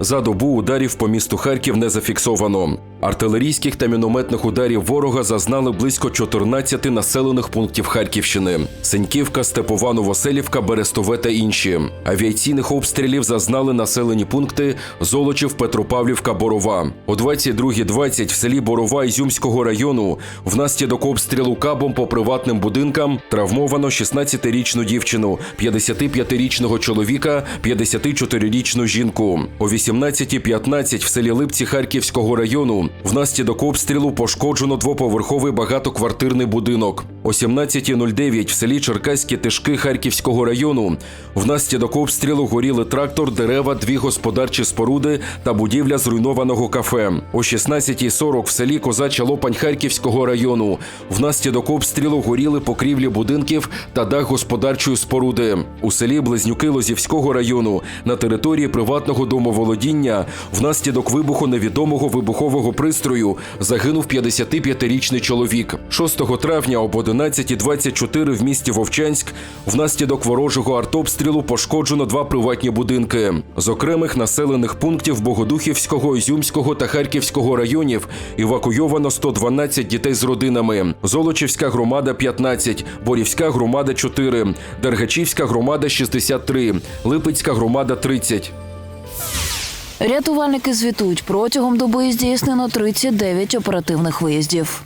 За добу ударів по місту Харків не зафіксовано. Артилерійських та мінометних ударів ворога зазнали близько 14 населених пунктів Харківщини: Сеньківка, Степова, Новоселівка, Берестове та інші. Авіаційних обстрілів зазнали населені пункти Золочів, Петропавлівка, Борова. О 22.20 в селі Борова Ізюмського району внаслідок обстрілу кабом по приватним будинкам травмовано 16-річну дівчину, 55-річного чоловіка, 54-річну жінку. О 18.15 в селі Липці Харківського району внаслідок обстрілу пошкоджено двоповерховий багатоквартирний будинок. О 17.09 в селі Черкаські Тишки Харківського району внаслідок обстрілу горіли трактор, дерева, дві господарчі споруди та будівля зруйнованого кафе. О 16.40 в селі Козача Лопань Харківського району внаслідок обстрілу горіли покрівлі будинків та дах господарчої споруди. У селі Близнюки Лозівського району на території приватного домоволодіння внаслідок вибуху невідомого вибухового пристрою загинув 55-річний чоловік. 6 травня об 11.24 в місті Вовчанськ внаслідок ворожого артобстрілу пошкоджено два приватні будинки. З окремих населених пунктів Богодухівського, Ізюмського та Харківського районів евакуйовано 112 дітей з родинами. Золочівська громада 15, Борівська громада 4, Дергачівська громада 63, Липецька громада 30. Рятувальники звітують протягом доби здійснено 39 оперативних виїздів.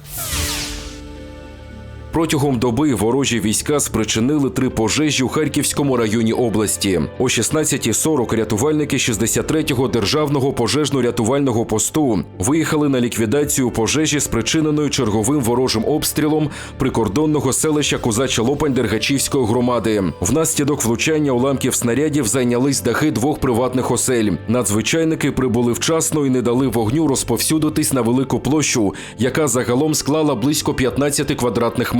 Протягом доби ворожі війська спричинили три пожежі у Харківському районі області. О 16.40 рятувальники 63-го державного пожежно-рятувального посту виїхали на ліквідацію пожежі, спричиненої черговим ворожим обстрілом прикордонного селища Козача Лопань Дергачівської громади. Внаслідок влучання уламків снарядів зайнялись дахи двох приватних осель. Надзвичайники прибули вчасно і не дали вогню розповсюдитись на велику площу, яка загалом склала близько 15 квадратних метрів.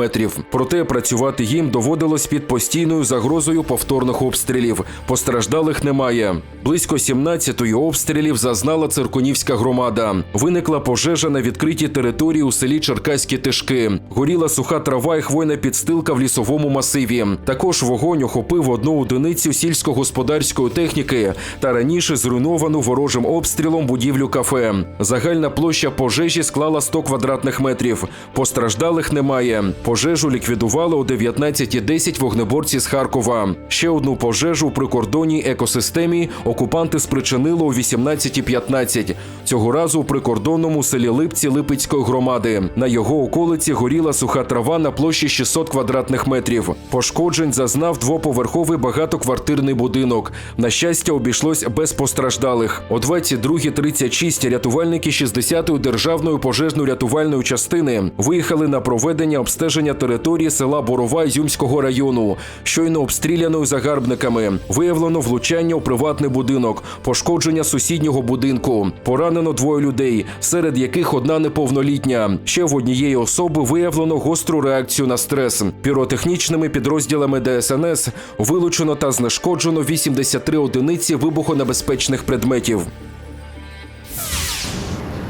Проте працювати їм доводилось під постійною загрозою повторних обстрілів. Постраждалих немає. Близько 17-ї обстрілів зазнала циркунівська громада. Виникла пожежа на відкритій території у селі Черкаські Тишки. Горіла суха трава і хвойна підстилка в лісовому масиві. Також вогонь охопив одну одиницю сільськогосподарської техніки та раніше зруйновану ворожим обстрілом будівлю кафе. Загальна площа пожежі склала 100 квадратних метрів. Постраждалих немає. Пожежу ліквідували о 19.10 вогнеборці з Харкова. Ще одну пожежу у прикордонній екосистемі окупанти спричинили о 18.15. Цього разу у прикордонному селі Липці Липецької громади. На його околиці горіла суха трава на площі 600 квадратних метрів. Пошкоджень зазнав двоповерховий багатоквартирний будинок. На щастя, обійшлось без постраждалих. О 22.36 рятувальники 60-ї державної пожежно-рятувальної частини виїхали на проведення обстеження території села Борова Ізюмського району, щойно обстріляною загарбниками. Виявлено влучання у приватний будинок, пошкодження сусіднього будинку. Поранено двоє людей, серед яких одна неповнолітня. Ще в однієї особи виявлено гостру реакцію на стрес. Піротехнічними підрозділами ДСНС вилучено та знешкоджено 83 одиниці вибухонебезпечних предметів.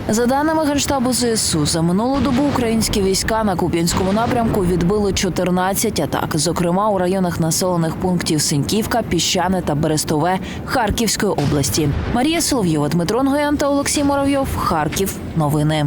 За даними Генштабу ЗСУ, за минулу добу українські війська на Куп'янському напрямку відбили 14 атак, зокрема у районах населених пунктів Синьківка, Піщане та Берестове Харківської області. Марія Соловйова, Дмитро Нгоян та Олексій Моровйов. Харків. Новини.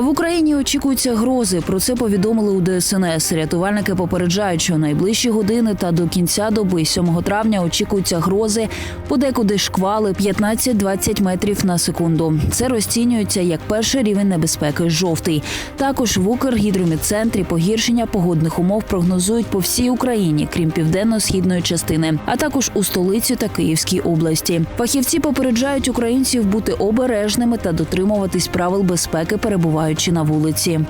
В Україні очікуються грози. Про це повідомили у ДСНС. Рятувальники попереджають, що найближчі години та до кінця доби 7 травня очікуються грози, подекуди шквали 15-20 метрів на секунду. Це розцінюється як перший рівень небезпеки жовтий. Також в Укргідромедцентрі погіршення погодних умов прогнозують по всій Україні, крім південно-східної частини, а також у столиці та Київській області. Фахівці попереджають українців бути обережними та дотримуватись правил безпеки перебування перебуваючи на вулиці.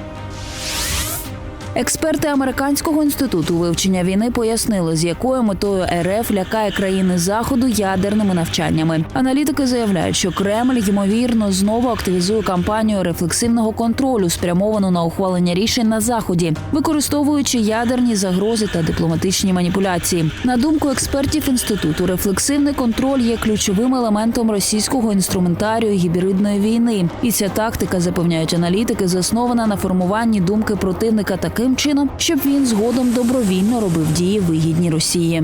Експерти американського інституту вивчення війни пояснили, з якою метою РФ лякає країни заходу ядерними навчаннями. Аналітики заявляють, що Кремль ймовірно знову активізує кампанію рефлексивного контролю, спрямовану на ухвалення рішень на заході, використовуючи ядерні загрози та дипломатичні маніпуляції. На думку експертів інституту, рефлексивний контроль є ключовим елементом російського інструментарію гібридної війни, і ця тактика, запевняють аналітики, заснована на формуванні думки противника таким чином, щоб він згодом добровільно робив дії вигідні Росії.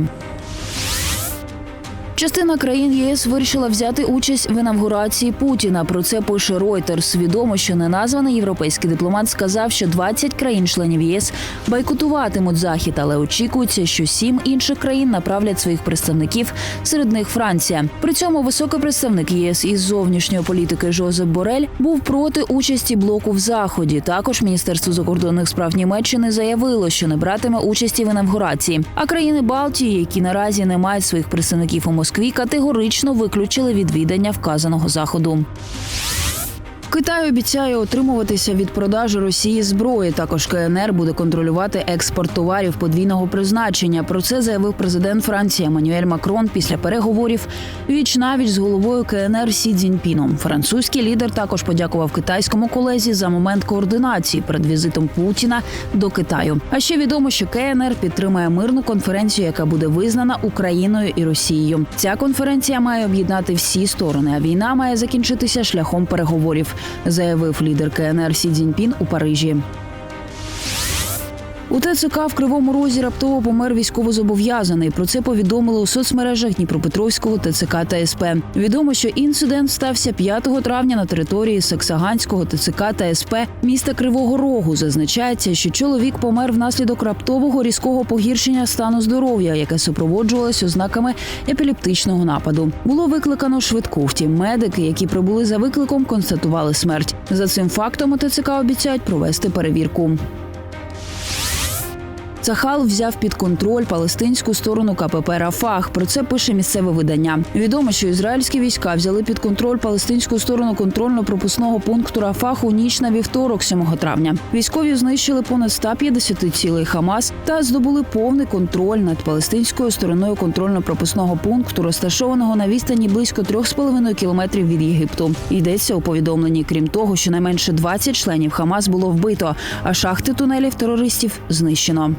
Частина країн ЄС вирішила взяти участь в інавгурації Путіна. Про це пише Reuters. Відомо, що неназваний європейський дипломат сказав, що 20 країн-членів ЄС бойкотуватимуть захід, але очікується, що сім інших країн направлять своїх представників. Серед них Франція. При цьому високий представник ЄС із зовнішньої політики Жозеп Борель був проти участі блоку в заході. Також Міністерство закордонних справ Німеччини заявило, що не братиме участі в інавгурації. А країни Балтії, які наразі не мають своїх представників у Москві, категорично виключили відвідання вказаного заходу. Китай обіцяє отримуватися від продажу Росії зброї. Також КНР буде контролювати експорт товарів подвійного призначення. Про це заявив президент Франції Еммануель Макрон після переговорів віч навіч з головою КНР Сі Цзіньпіном. Французький лідер також подякував китайському колезі за момент координації перед візитом Путіна до Китаю. А ще відомо, що КНР підтримає мирну конференцію, яка буде визнана Україною і Росією. Ця конференція має об'єднати всі сторони, а війна має закінчитися шляхом переговорів, заявив лідер КНР Сі Цзіньпін у Парижі. У ТЦК в Кривому Розі раптово помер військовозобов'язаний. Про це повідомили у соцмережах Дніпропетровського ТЦК та СП. Відомо, що інцидент стався 5 травня на території Саксаганського ТЦК та СП міста Кривого Рогу. Зазначається, що чоловік помер внаслідок раптового різкого погіршення стану здоров'я, яке супроводжувалось ознаками епілептичного нападу. Було викликано швидку. Втім, медики, які прибули за викликом, констатували смерть. За цим фактом у ТЦК обіцяють провести перевірку. Цахал взяв під контроль палестинську сторону КПП Рафах. Про це пише місцеве видання. Відомо, що ізраїльські війська взяли під контроль палестинську сторону контрольно-пропускного пункту Рафах у ніч на вівторок, 7 травня. Військові знищили понад 150 цілей Хамас та здобули повний контроль над палестинською стороною контрольно-пропускного пункту, розташованого на відстані близько 3,5 кілометрів від Єгипту. Йдеться у повідомленні. Крім того, що найменше 20 членів Хамас було вбито, а шахти тунелів терористів знищено.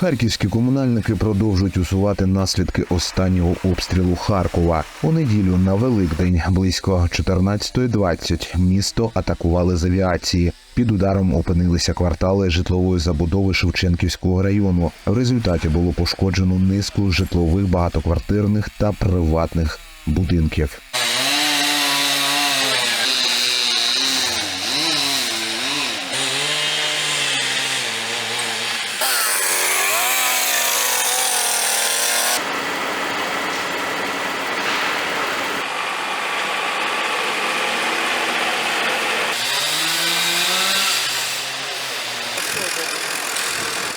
Харківські комунальники продовжують усувати наслідки останнього обстрілу Харкова. У неділю на Великдень близько 14.20 місто атакували з авіації. Під ударом опинилися квартали житлової забудови Шевченківського району. В результаті було пошкоджено низку житлових багатоквартирних та приватних будинків.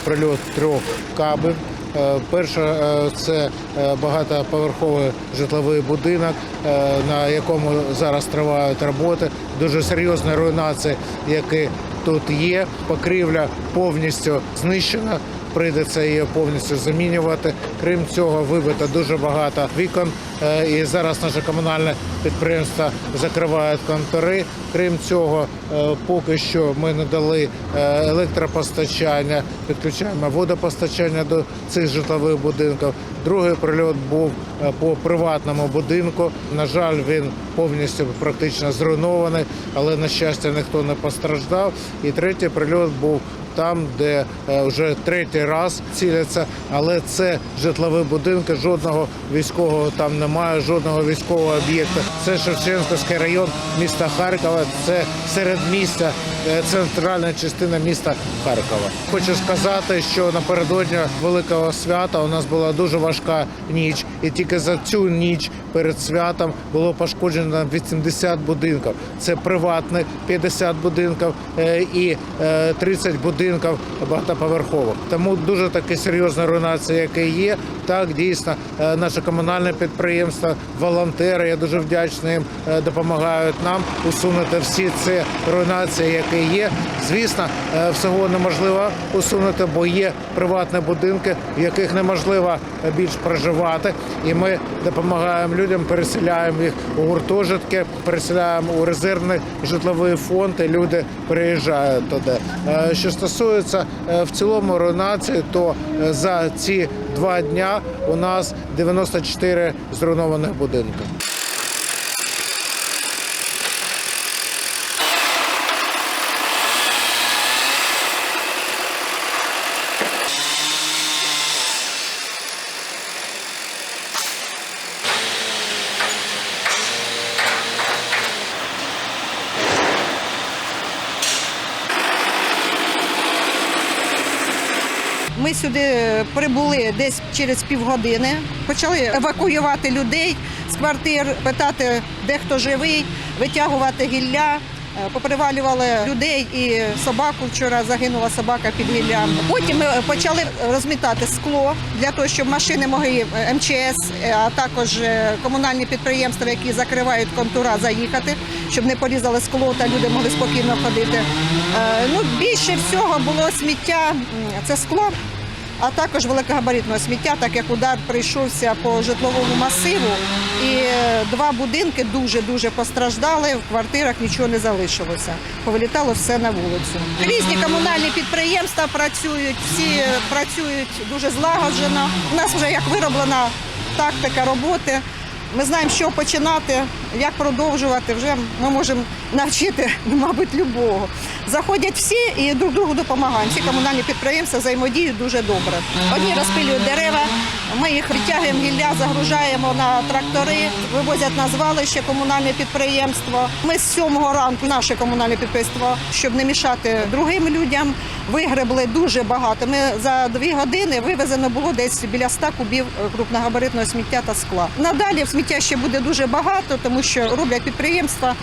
Прильот трьох кабів. Перша Перше е, це е, багатоповерховий житловий будинок, е, на якому зараз тривають роботи. Дуже серйозна руйнація, які тут є. Покрівля повністю знищена. Прийдеться її повністю замінювати. Крім цього, вибито дуже багато вікон. е, І зараз наше комунальне підприємство закривають контори. Крім цього, е, поки що ми не дали е, електропостачання, підключаємо водопостачання до цих житлових будинків. Другий прильот був по приватному будинку. На жаль, він повністю практично зруйнований, але на щастя ніхто не постраждав. І третій прильот був там, де е, вже третій раз ціляться, але це житлові будинки, жодного військового там немає, жодного військового об'єкта. Це Шевченківський район міста Харкова. Це середмістя, е, центральна частина міста Харкова. Хочу сказати, що напередодні великого свята у нас була дуже важка ніч, і тільки за цю ніч перед святом було пошкоджено 80 будинків. Це приватні 50 будинків е, і е, 30 будинків будинків багатоповерхових. Тому дуже такі серйозна руйнація, яка є. Так, дійсно, е, наше комунальне підприємство, волонтери, я дуже вдячний їм, е, допомагають нам усунути всі ці руйнації, які є. Звісно, е, всього неможливо усунути, бо є приватні будинки, в яких неможливо більш проживати. І ми допомагаємо людям, переселяємо їх у гуртожитки, переселяємо у резервний житловий фонд. і Люди переїжджають туди. Що стосується е, в цілому руйнації, то е, за ці два дня у нас 94 зруйнованих будинки. Ми сюди прибули десь через півгодини. Почали евакуювати людей з квартир, питати, де хто живий, витягувати гілля. Е, Попривалювали людей і собаку. Вчора загинула собака під гіллям. Потім ми почали розмітати скло для того, щоб машини могли е, МЧС, е, а також комунальні підприємства, які закривають контура, заїхати, щоб не порізали скло та люди могли спокійно ходити. Ну, більше всього було сміття це скло а також великогабаритного сміття, так як удар прийшовся по житловому масиву, і е, два будинки дуже дуже постраждали. В квартирах нічого не залишилося. Повилітало все на вулицю. Різні комунальні підприємства працюють, всі е, працюють дуже злагоджено. У нас вже як вироблена тактика роботи. Ми знаємо, що починати, як продовжувати. Вже ми можемо навчити, мабуть, любого. Заходять всі і друг другу допомагаємо. Всі комунальні підприємства взаємодіють дуже добре. Одні розпилюють дерева, ми їх відтягуємо гілля, загружаємо на трактори, вивозять на звалище комунальне підприємство. Ми з сьомого ранку наше комунальне підприємство, щоб не мішати другим людям, вигребли дуже багато. Ми за дві години вивезено було десь біля 100 кубів крупногабаритного сміття та скла. Надалі сміття ще буде дуже багато, тому що роблять підприємства.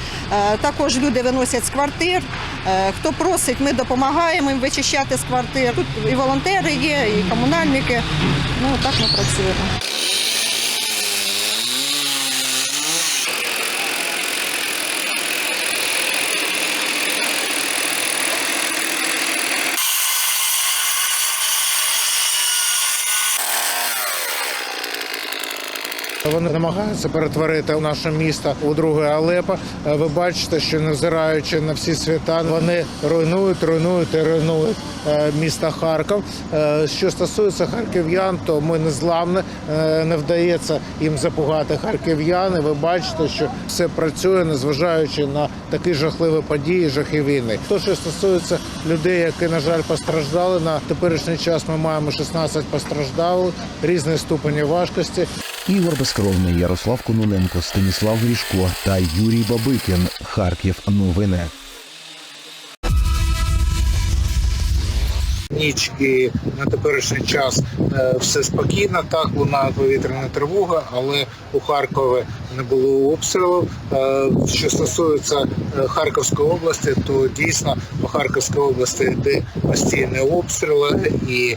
Е, Також люди виносять з квартир. Хто просить, ми допомагаємо їм вичищати з квартир. Тут і волонтери є, і комунальники. Ну так ми працюємо. Намагаються перетворити наше місто у друге Алепо. Е, Ви бачите, що невзираючи на всі свята, вони руйнують, руйнують і руйнують е, місто Харків. Е, Що стосується харків'ян, то ми не зламні, Е, не вдається їм запугати харків'ян. І Ви бачите, що все працює, незважаючи на такі жахливі події, жахи війни. То, що стосується людей, які на жаль постраждали на теперішній час, ми маємо 16 постраждалих різної ступені важкості. Ігор Безкровний, Ярослав Кононенко, Станіслав Грішко та Юрій Бабикін. Харків. Новини. Ніч і на теперішній час е, все спокійно. Так лунає повітряна тривога, але у Харкові не було обстрілів. Е, Що стосується е, Харківської області, то дійсно по Харківській області йде постійні обстріли і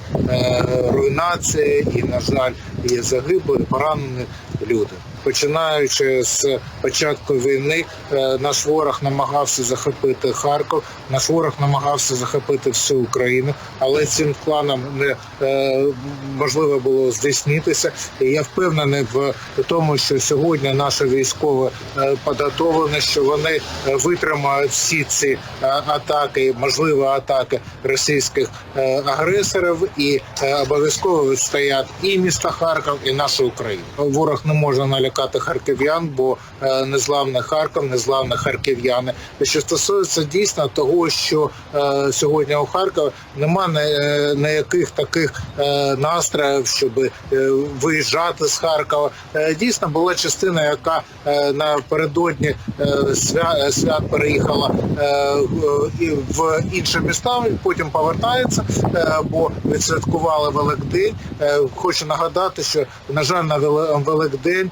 руйнації, і на жаль, і загиблі, поранені люди. Починаючи з початку війни, е, наш ворог намагався захопити Харків, наш ворог намагався захопити всю Україну, але цим планом не е, можливо було здійснитися. І я впевнений в тому, що сьогодні наші військові е, підготовлені, що вони витримають всі ці атаки, можливі атаки російських агресорів, і обов'язково відстоять і місто Харків, і нашу Україну. Ворог не може налякати харків'ян, бо е, незламний Харків, незламні харків'яни. Що стосується дійсно того, що е, сьогодні у Харкові нема е, ніяких таких е, настроїв, щоб виїжджати з Харкова. Дійсно була частина, яка напередодні свя- свят переїхала в інші міста, і потім повертається, бо відсвяткували Великдень. Хочу нагадати, що на жаль, на Великдень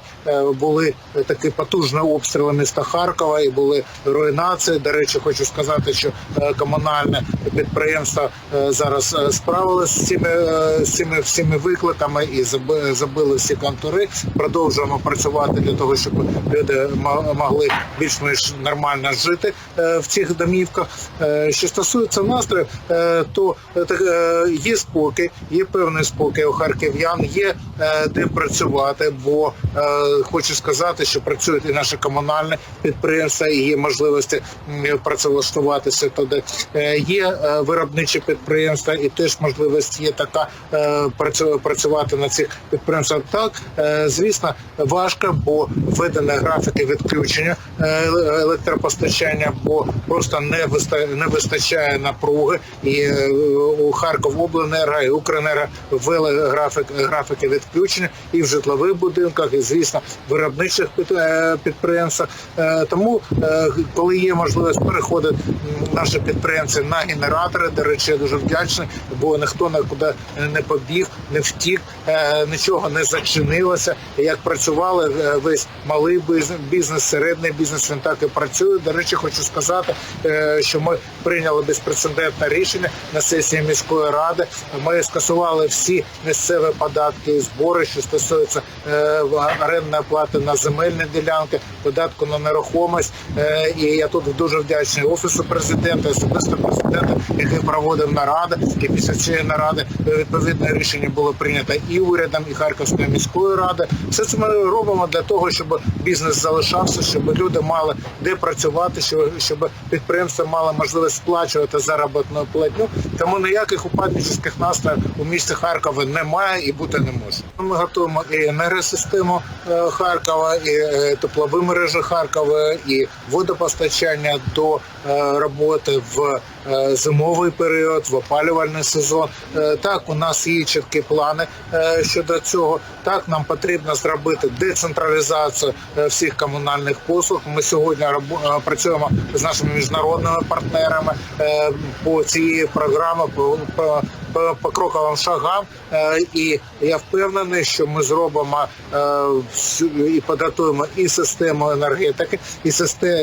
були такі потужні обстріли міста Харкова і були руйнації. До речі, хочу сказати, що е, комунальне підприємство е, зараз е, справилось з цими, е, з цими всіми викликами і заби- забили всі контури. Продовжуємо працювати для того, щоб люди могли більш-менш нормально жити е, в цих домівках. Е, Що стосується настрою, е, то е, е, є спокій, є певний спокій у харків'ян, є е, де працювати, бо е, хочу сказати, що працюють і наші комунальні підприємства, і є можливості працевлаштуватися туди. Е, Є е, виробничі підприємства, і теж можливість є така е, працю- працювати на цих підприємствах. Так, звісно, важко, бо введені графіки відключення електропостачання, бо просто не не вистачає напруги. І у Харковобленерго і Укренерго ввели графік графіки відключення і в житлових будинках, і звісно, виробничих е, підприємствах. Е, Тому, е, коли є можливість переходити наші підприємці на генератори, до речі, я дуже вдячний, бо ніхто нікуди не побіг, не втік, нічого не зачинилося. Як працювали весь малий бізнес, середній бізнес, він так і працює. До речі, хочу сказати, що ми прийняли безпрецедентне рішення на сесії міської ради. Ми скасували всі місцеві податки і збори, що стосуються орендної плати на земельні ділянки, податку на нерухомість. Е, І я тут дуже вдячний офісу президента, особисто президента, який проводив наради. І після цієї наради відповідне рішення було прийнято і урядом, і Харківською міською радою. Все це ми робимо для того, щоб бізнес залишався, щоб люди мали де працювати, щоб, підприємства мали можливість сплачувати заробітну платню. Тому ніяких упаднических настроїв у місті Харкова немає і бути не може. Ми готуємо і енергосистему е, Харкова, і е, теплові мережі Харкова, і водопостачання до е, роботи в е, зимовий період, в опалювальний сезон. Е, Так, у нас є чіткі плани е, щодо цього. Так, нам потрібно зробити децентралізацію е, всіх комунальних послуг. Ми сьогодні працюємо з нашими міжнародними партнерами по цій програмі, по, по, покроковим шагам. І я впевнений, що ми зробимо і підготуємо і систему енергетики, і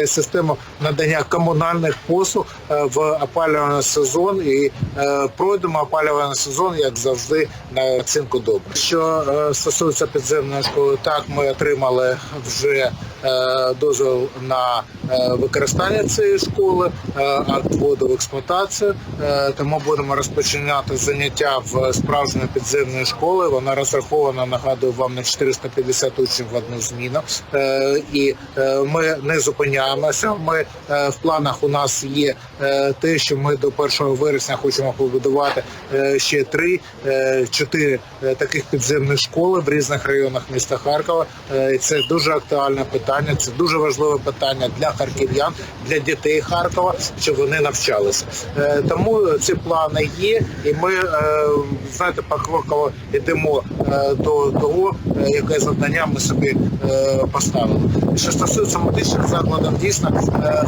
систему надання комунальних послуг в опалювальний сезон. І е, пройдемо опалювальний сезон, як завжди, на оцінку добре. Що е, стосується підземної школи, так ми отримали вже е, дозвіл на використання цієї школи, акт вводу в експлуатацію. Тому будемо розпочинати заняття в справжньої підземної школи. Вона розрахована, нагадую вам на 450 учнів в одну зміну. І ми не зупиняємося. Ми в планах у нас є те, що ми до 1 вересня хочемо побудувати е, ще три, е, е, таких підземних школи в різних районах міста Харкова. Це дуже актуальне питання. Це дуже важливе питання для харків'ян, для дітей Харкова, щоб вони навчалися. Тому ці плани є, і ми знаєте, покроково йдемо до того, яке завдання ми собі поставили. Що стосується медичних закладів, дійсно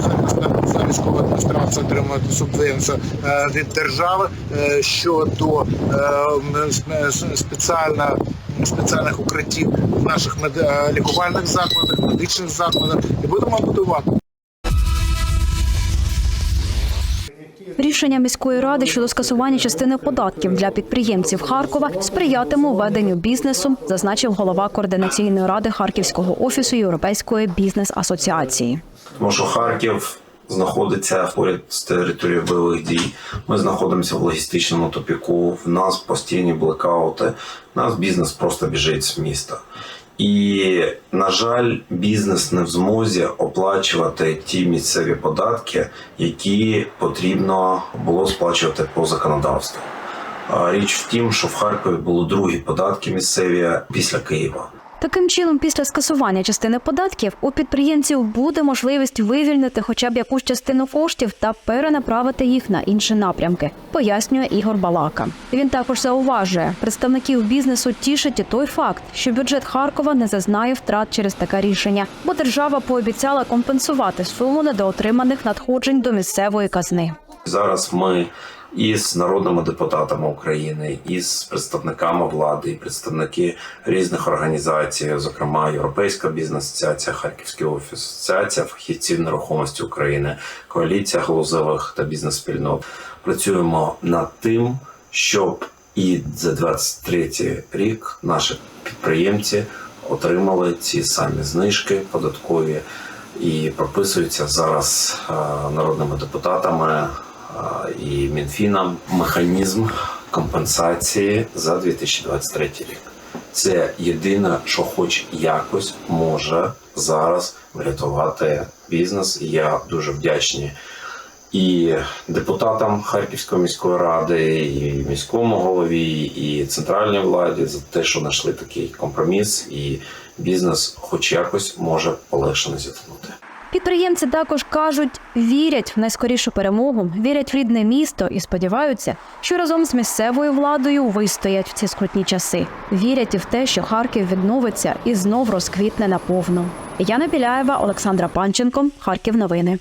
Харківська військова адміністрація отримує субвенцію е, від держави е, щодо е, спеціально спеціальних укриттів в наших лікувальних закладах, медичних закладах, і будемо будувати. Рішення міської ради щодо скасування частини податків для підприємців Харкова сприятиме веденню бізнесу, зазначив голова координаційної ради Харківського офісу Європейської бізнес-асоціації. Тому що Харків знаходиться поряд з територією бойових дій. Ми знаходимося в логістичному тупіку. В нас постійні блекаути. В нас бізнес просто біжить з міста. І, на жаль, бізнес не в змозі оплачувати ті місцеві податки, які потрібно було сплачувати по законодавству. Річ в тім, що в Харкові були другі податки місцеві після Києва. Таким чином, після скасування частини податків у підприємців буде можливість вивільнити хоча б якусь частину коштів та перенаправити їх на інші напрямки, пояснює Ігор Балака. Він також зауважує, представників бізнесу тішить і той факт, що бюджет Харкова не зазнає втрат через таке рішення, бо держава пообіцяла компенсувати суму недоотриманих надходжень до місцевої казни. Зараз ми із народними депутатами України, із представниками влади, і представники різних організацій, зокрема Європейська бізнес-асоціація, Харківський офіс, Асоціація фахівців нерухомості України, коаліція галузевих та бізнес-спільнот. Працюємо над тим, щоб і за 23 рік наші підприємці отримали ці самі знижки податкові і прописуються зараз е, народними депутатами і Мінфіном механізм компенсації за 2023 рік. Це єдине, що хоч якось може зараз врятувати бізнес. Я дуже вдячний і депутатам Харківської міської ради, і міському голові, і центральній владі за те, що знайшли такий компроміс, і бізнес, хоч якось, може полегшено зіткнути. Підприємці також кажуть, вірять в найскорішу перемогу, вірять в рідне місто і сподіваються, що разом з місцевою владою вистоять в ці скрутні часи. Вірять і в те, що Харків відновиться і знов розквітне наповну. Яна Біляєва, Олександра Панченко, Харків. Новини.